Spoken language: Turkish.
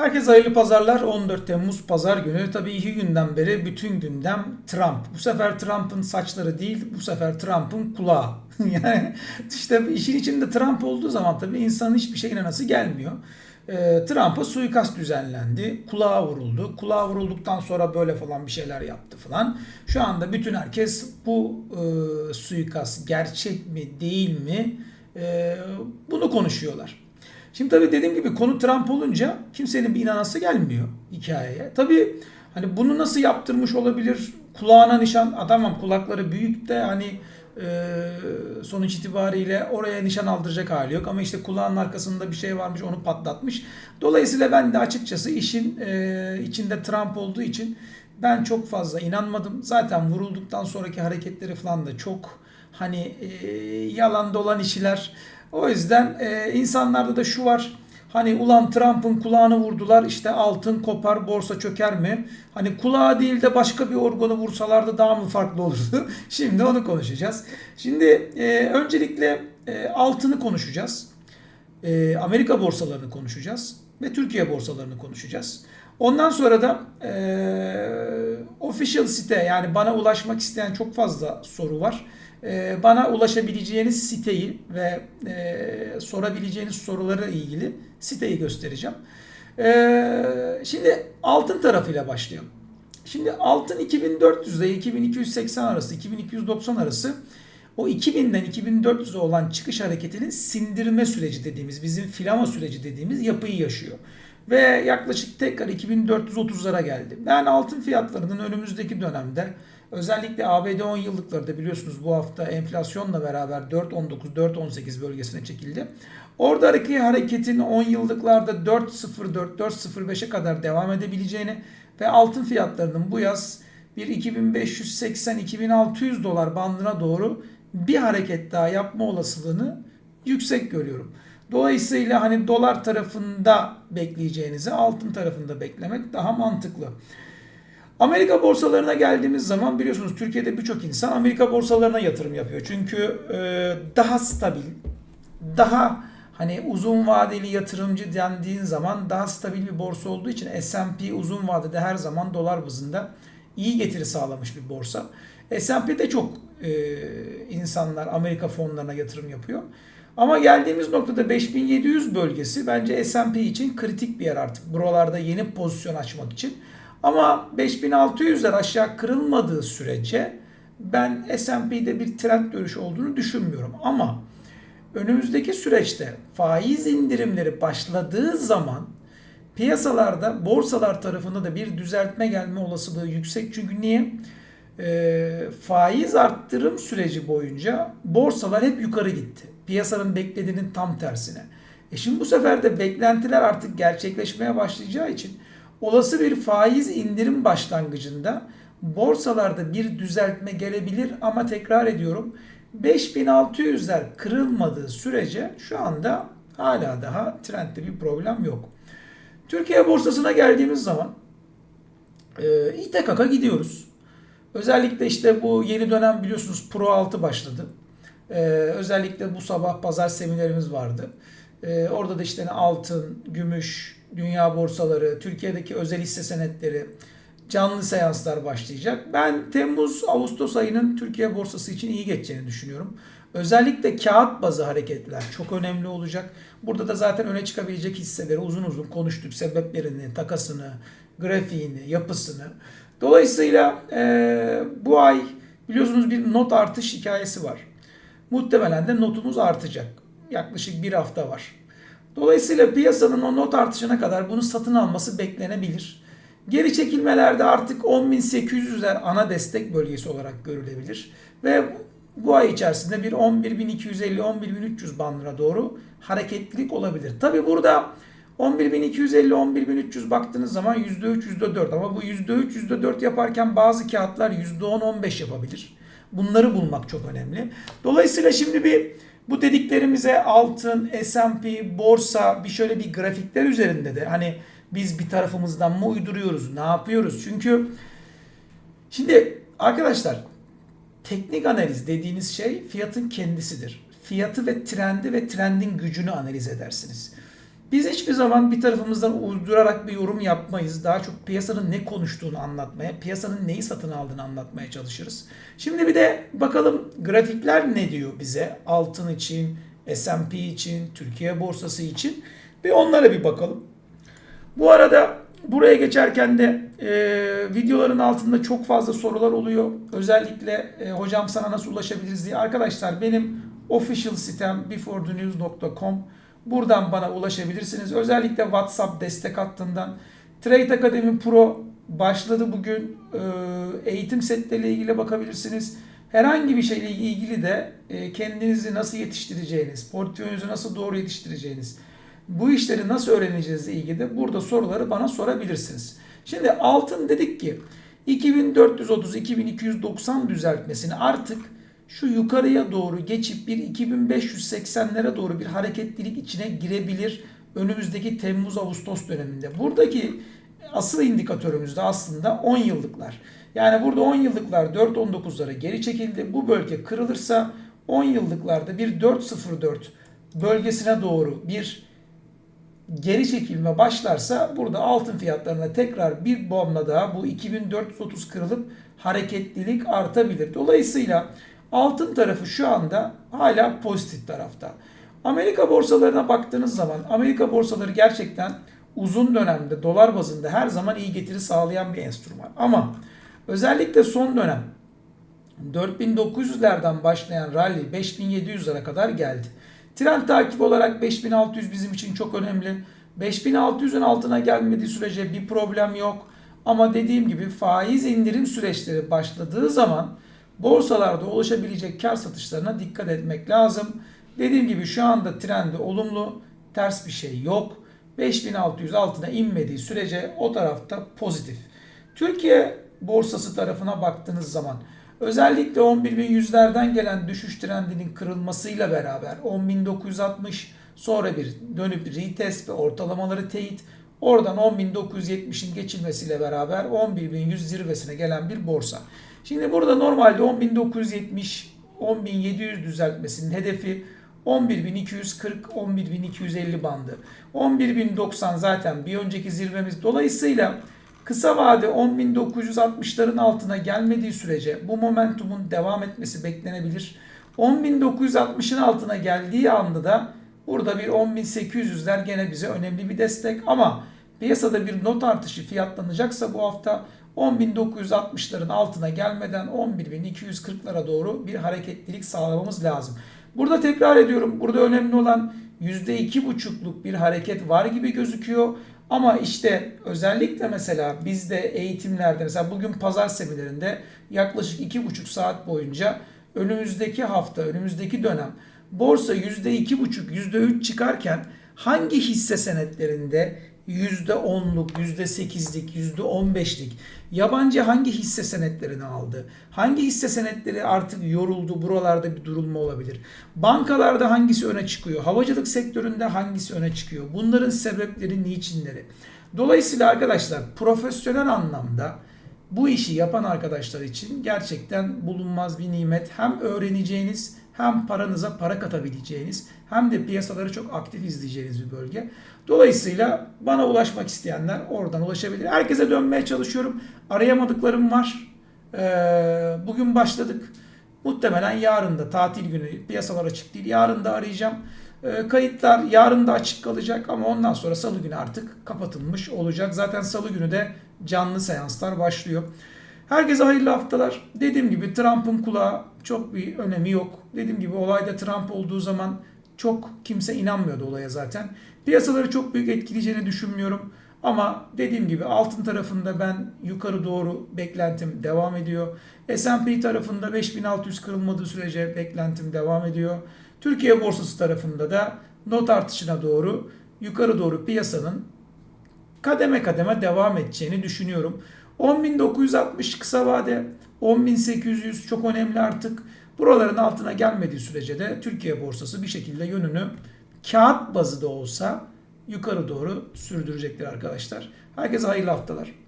Herkese hayırlı pazarlar. 14 Temmuz pazar günü. Tabii iki günden beri bütün gündem Trump. Bu sefer Trump'ın saçları değil, bu sefer Trump'ın kulağı. yani işte işin içinde Trump olduğu zaman tabii insanın hiçbir şey inanası gelmiyor. Ee, Trump'a suikast düzenlendi. Kulağa vuruldu. Kulağa vurulduktan sonra böyle falan bir şeyler yaptı falan. Şu anda bütün herkes bu e, suikast gerçek mi değil mi e, bunu konuşuyorlar. Şimdi tabii dediğim gibi konu Trump olunca kimsenin bir inanası gelmiyor hikayeye. Tabii hani bunu nasıl yaptırmış olabilir? Kulağına nişan adamım kulakları büyük de hani e, sonuç itibariyle oraya nişan aldıracak hali yok. Ama işte kulağının arkasında bir şey varmış onu patlatmış. Dolayısıyla ben de açıkçası işin e, içinde Trump olduğu için ben çok fazla inanmadım. Zaten vurulduktan sonraki hareketleri falan da çok hani e, yalan dolan işler. O yüzden e, insanlarda da şu var. Hani ulan Trump'ın kulağını vurdular işte altın kopar borsa çöker mi? Hani kulağı değil de başka bir organı vursalardı daha mı farklı olurdu? Şimdi onu konuşacağız. Şimdi e, öncelikle e, altını konuşacağız. E, Amerika borsalarını konuşacağız. Ve Türkiye borsalarını konuşacağız. Ondan sonra da e, official site yani bana ulaşmak isteyen çok fazla soru var. E, bana ulaşabileceğiniz siteyi ve e, sorabileceğiniz sorulara ilgili siteyi göstereceğim. E, şimdi altın tarafıyla başlayalım. Şimdi altın 2400 ile 2280 arası, 2290 arası o 2000'den 2400'e olan çıkış hareketinin sindirme süreci dediğimiz, bizim filama süreci dediğimiz yapıyı yaşıyor. Ve yaklaşık tekrar 2430'lara geldi. Ben altın fiyatlarının önümüzdeki dönemde özellikle ABD 10 yıllıkları da biliyorsunuz bu hafta enflasyonla beraber 4.19-4.18 bölgesine çekildi. Oradaki hareketin 10 yıllıklarda 4.04-4.05'e kadar devam edebileceğini ve altın fiyatlarının bu yaz bir 2580-2600 dolar bandına doğru bir hareket daha yapma olasılığını yüksek görüyorum. Dolayısıyla hani dolar tarafında bekleyeceğinizi altın tarafında beklemek daha mantıklı. Amerika borsalarına geldiğimiz zaman biliyorsunuz Türkiye'de birçok insan Amerika borsalarına yatırım yapıyor. Çünkü e, daha stabil, daha hani uzun vadeli yatırımcı dendiğin zaman daha stabil bir borsa olduğu için S&P uzun vadede her zaman dolar bazında iyi getiri sağlamış bir borsa. S&P'de çok e, insanlar Amerika fonlarına yatırım yapıyor. Ama geldiğimiz noktada 5700 bölgesi bence S&P için kritik bir yer artık. Buralarda yeni pozisyon açmak için. Ama 5600'ler aşağı kırılmadığı sürece ben S&P'de bir trend görüş olduğunu düşünmüyorum. Ama önümüzdeki süreçte faiz indirimleri başladığı zaman piyasalarda borsalar tarafında da bir düzeltme gelme olasılığı yüksek. Çünkü niye? E, faiz arttırım süreci boyunca borsalar hep yukarı gitti. Piyasanın beklediğinin tam tersine. E şimdi bu sefer de beklentiler artık gerçekleşmeye başlayacağı için olası bir faiz indirim başlangıcında borsalarda bir düzeltme gelebilir ama tekrar ediyorum 5600'ler kırılmadığı sürece şu anda hala daha trendde bir problem yok. Türkiye borsasına geldiğimiz zaman e, İTKK'a gidiyoruz. Özellikle işte bu yeni dönem biliyorsunuz Pro 6 başladı. Ee, özellikle bu sabah pazar seminerimiz vardı. Ee, orada da işte altın, gümüş, dünya borsaları, Türkiye'deki özel hisse senetleri, canlı seanslar başlayacak. Ben Temmuz-Ağustos ayının Türkiye borsası için iyi geçeceğini düşünüyorum. Özellikle kağıt bazı hareketler çok önemli olacak. Burada da zaten öne çıkabilecek hisseleri uzun uzun konuştuk. Sebeplerini, takasını, grafiğini, yapısını. Dolayısıyla e, bu ay biliyorsunuz bir not artış hikayesi var. Muhtemelen de notumuz artacak. Yaklaşık bir hafta var. Dolayısıyla piyasanın o not artışına kadar bunu satın alması beklenebilir. Geri çekilmelerde artık 10.800'ler ana destek bölgesi olarak görülebilir. Ve bu ay içerisinde bir 11.250-11.300 bandına doğru hareketlilik olabilir. Tabi burada 11.250-11.300 baktığınız zaman %3, %4 ama bu %3, %4 yaparken bazı kağıtlar %10-15 yapabilir. Bunları bulmak çok önemli. Dolayısıyla şimdi bir bu dediklerimize altın, S&P, borsa bir şöyle bir grafikler üzerinde de hani biz bir tarafımızdan mı uyduruyoruz, ne yapıyoruz? Çünkü şimdi arkadaşlar teknik analiz dediğiniz şey fiyatın kendisidir. Fiyatı ve trendi ve trendin gücünü analiz edersiniz. Biz hiçbir zaman bir tarafımızdan uydurarak bir yorum yapmayız. Daha çok piyasanın ne konuştuğunu anlatmaya, piyasanın neyi satın aldığını anlatmaya çalışırız. Şimdi bir de bakalım grafikler ne diyor bize? Altın için, S&P için, Türkiye borsası için. Bir onlara bir bakalım. Bu arada buraya geçerken de e, videoların altında çok fazla sorular oluyor. Özellikle e, hocam sana nasıl ulaşabiliriz diye. Arkadaşlar benim official sitem beforethenews.com Buradan bana ulaşabilirsiniz. Özellikle WhatsApp destek hattından. Trade Academy Pro başladı bugün. Ee, eğitim setleriyle ilgili bakabilirsiniz. Herhangi bir şeyle ilgili de e, kendinizi nasıl yetiştireceğiniz, portföyünüzü nasıl doğru yetiştireceğiniz, bu işleri nasıl öğreneceğinizle ilgili de burada soruları bana sorabilirsiniz. Şimdi altın dedik ki 2430-2290 düzeltmesini artık şu yukarıya doğru geçip bir 2580'lere doğru bir hareketlilik içine girebilir önümüzdeki Temmuz-Ağustos döneminde. Buradaki asıl indikatörümüz de aslında 10 yıllıklar. Yani burada 10 yıllıklar 4.19'lara geri çekildi. Bu bölge kırılırsa 10 yıllıklarda bir 4.04 bölgesine doğru bir geri çekilme başlarsa burada altın fiyatlarına tekrar bir bomba daha bu 2430 kırılıp hareketlilik artabilir. Dolayısıyla Altın tarafı şu anda hala pozitif tarafta. Amerika borsalarına baktığınız zaman Amerika borsaları gerçekten uzun dönemde dolar bazında her zaman iyi getiri sağlayan bir enstrüman. Ama özellikle son dönem 4900'lerden başlayan rally 5700'lere kadar geldi. Trend takip olarak 5600 bizim için çok önemli. 5600'ün altına gelmediği sürece bir problem yok. Ama dediğim gibi faiz indirim süreçleri başladığı zaman borsalarda oluşabilecek kar satışlarına dikkat etmek lazım. Dediğim gibi şu anda trendi olumlu, ters bir şey yok. 5600 altına inmediği sürece o tarafta pozitif. Türkiye borsası tarafına baktığınız zaman özellikle 11.100'lerden gelen düşüş trendinin kırılmasıyla beraber 10.960 sonra bir dönüp retest ve ortalamaları teyit oradan 10.970'in geçilmesiyle beraber 11.100 zirvesine gelen bir borsa. Şimdi burada normalde 10.970 10.700 düzeltmesinin hedefi 11.240 11.250 bandı. 11.090 zaten bir önceki zirvemiz. Dolayısıyla kısa vade 10.960'ların altına gelmediği sürece bu momentumun devam etmesi beklenebilir. 10.960'ın altına geldiği anda da burada bir 10.800'ler gene bize önemli bir destek ama piyasada bir not artışı fiyatlanacaksa bu hafta 10.960'ların altına gelmeden 11.240'lara doğru bir hareketlilik sağlamamız lazım. Burada tekrar ediyorum. Burada önemli olan %2,5'luk bir hareket var gibi gözüküyor. Ama işte özellikle mesela bizde eğitimlerde mesela bugün pazar seminerinde yaklaşık 2,5 saat boyunca önümüzdeki hafta, önümüzdeki dönem borsa %2,5, %3 çıkarken hangi hisse senetlerinde %10'luk, %8'lik, %15'lik yabancı hangi hisse senetlerini aldı? Hangi hisse senetleri artık yoruldu? Buralarda bir durulma olabilir. Bankalarda hangisi öne çıkıyor? Havacılık sektöründe hangisi öne çıkıyor? Bunların sebepleri, niçinleri? Dolayısıyla arkadaşlar profesyonel anlamda bu işi yapan arkadaşlar için gerçekten bulunmaz bir nimet. Hem öğreneceğiniz hem paranıza para katabileceğiniz hem de piyasaları çok aktif izleyeceğiniz bir bölge. Dolayısıyla bana ulaşmak isteyenler oradan ulaşabilir. Herkese dönmeye çalışıyorum. Arayamadıklarım var. Ee, bugün başladık. Muhtemelen yarın da tatil günü piyasalar açık değil. Yarın da arayacağım. Ee, kayıtlar yarın da açık kalacak ama ondan sonra salı günü artık kapatılmış olacak. Zaten salı günü de canlı seanslar başlıyor. Herkese hayırlı haftalar. Dediğim gibi Trump'ın kulağı çok bir önemi yok. Dediğim gibi olayda Trump olduğu zaman çok kimse inanmıyordu olaya zaten. Piyasaları çok büyük etkileyeceğini düşünmüyorum. Ama dediğim gibi altın tarafında ben yukarı doğru beklentim devam ediyor. S&P tarafında 5600 kırılmadığı sürece beklentim devam ediyor. Türkiye borsası tarafında da not artışına doğru yukarı doğru piyasanın kademe kademe devam edeceğini düşünüyorum. 10.960 kısa vade, 10.800 çok önemli artık. Buraların altına gelmediği sürece de Türkiye borsası bir şekilde yönünü kağıt bazı da olsa yukarı doğru sürdürecektir arkadaşlar. Herkese hayırlı haftalar.